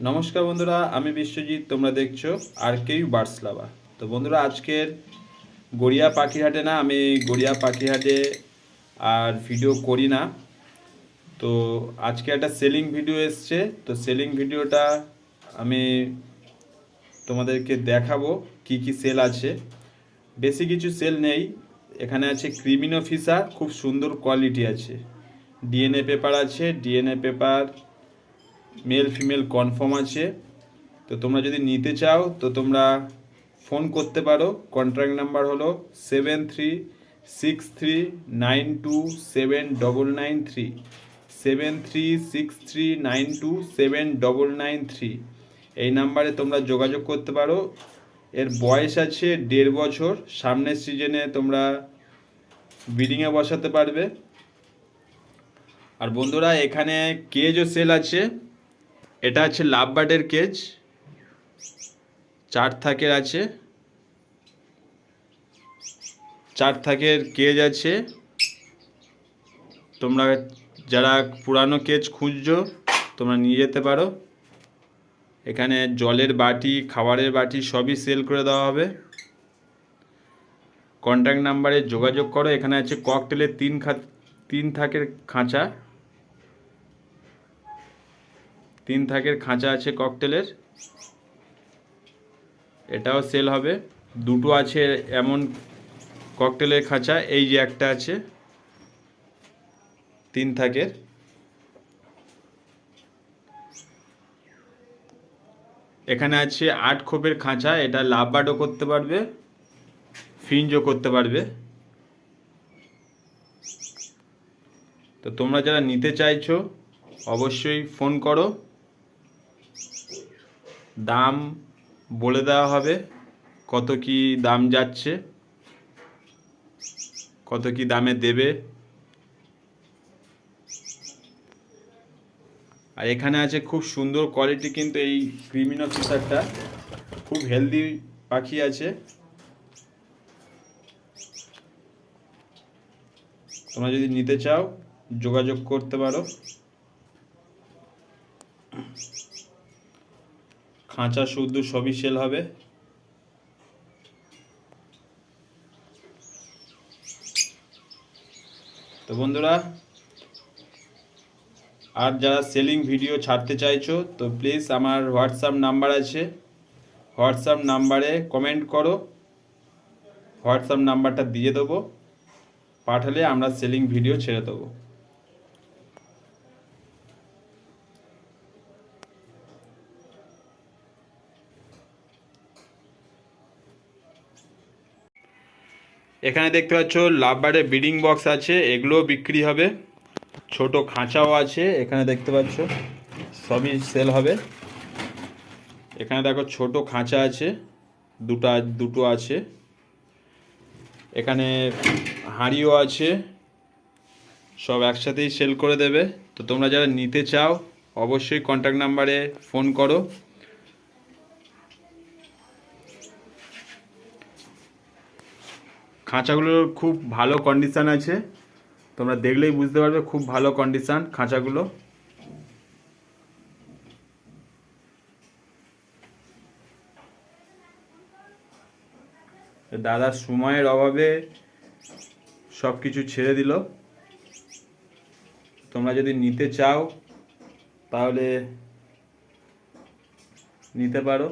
নমস্কার বন্ধুরা, আমি বিশ্বজিৎ, তোমরা দেখছ আর কেউ বার্ডস লাভা তো বন্ধুরা, আজকের গড়িয়া পাখিহাটে না, আমি গড়িয়া পাখিহাটে আর ভিডিও করি না। তো আজকে একটা সেলিং ভিডিও এসছে, তো সেলিং ভিডিওটা আমি তোমাদেরকে দেখাবো কি কি সেল আছে। বেশি কিছু সেল নেই, এখানে আছে ক্রিমিনো ফিসার খুব সুন্দর কোয়ালিটি আছে। ডিএনএ পেপার আছে, DNA paper male female confirm আছে, তো তোমরা যদি নিতে চাও, তো তোমরা ফোন করতে পারো। কন্ট্রাক্ট নাম্বার হলো seven three six three nine two seven double nine three seven three six three nine two seven double nine three এই নাম্বারে তোমরা যোগাযোগ করতে পারো। এর বয়স আছে দেড় বছর, সামনের সিজনে তোমরা ব্রিডিংয়ে বসাতে পারবে। আর বন্ধুরা, এখানে কেজও সেল আছে। এটা আছে লাভ বার্ডের কেজ। চার থাকের আছে। চার থাকের কেজ আছে। তোমরা যারা পুরানো কেজ খুঁজছো, তোমরা নিয়ে যেতে পারো। এখানে জলের বাটি, খাবারের বাটি সবই সেল করে দেওয়া হবে। কন্ট্যাক্ট নাম্বারে যোগাযোগ করো। এখানে আছে ককটেলের তিন খা, তিন থাকের খাঁচা। তিন থাকের খাঁচা আছে ককটেলের। এটাও সেল হবে। দুটো আছে এমন ককটেলের খাঁচা, এই যে একটা আছে। তিন থাকের। এখানে আছে আট খোপের খাঁচা, এটা লাভবার্ডও করতে পারবে, ফিঞ্জও করতে পারবে। তো তোমরা যারা নিতে চাইছো, অবশ্যই ফোন করো। দাম বলে দেওয়া হবে। কত কি দাম যাচ্ছে? কত কি দামে দেবে? আর এখানে আছে খুব সুন্দর কোয়ালিটি কিন্তু এই ক্রিমিনো ফিশারটা খুব হেলদি পাখি আছে। তোমরা যদি নিতে চাও, যোগাযোগ করতে পারো। খাঁচা, শুদ্ধ সবই সেল হবে। তো বন্ধুরা, আর যারা সেলিং ভিডিও ছাড়তে চাইছো, তো প্লিজ আমার হোয়াটসঅ্যাপ নাম্বার আছে। হোয়াটসঅ্যাপ নাম্বারে কমেন্ট করো। হোয়াটসঅ্যাপ নাম্বারটা দিয়ে দেবো। পাঠালে আমরা সেলিং ভিডিও ছেড়ে দেবো। এখানে দেখতে পাচ্ছ লাভবার্ডের ব্রিডিং বক্স আছে, এগুলোও বিক্রি হবে। ছোট খাঁচাও আছে, এখানে দেখতে পাচ্ছ, সবই সেল হবে। এখানে দেখো, ছোট খাঁচা আছে, দুটো দুটো আছে। এখানে হাঁড়িও আছে, সব একসাথেই সেল করে দেবে। তো তোমরা যারা নিতে চাও, অবশ্যই কন্ট্যাক্ট নাম্বারে ফোন করো। খাঁচাগুলোর খুব ভালো কন্ডিশান আছে। তোমরা দেখলেই বুঝতে পারবে খুব ভালো কন্ডিশান খাঁচাগুলো। দাদা সময়ের অভাবে সব কিছু ছেড়ে দিল। তোমরা যদি নিতে চাও, তাহলে নিতে পারো।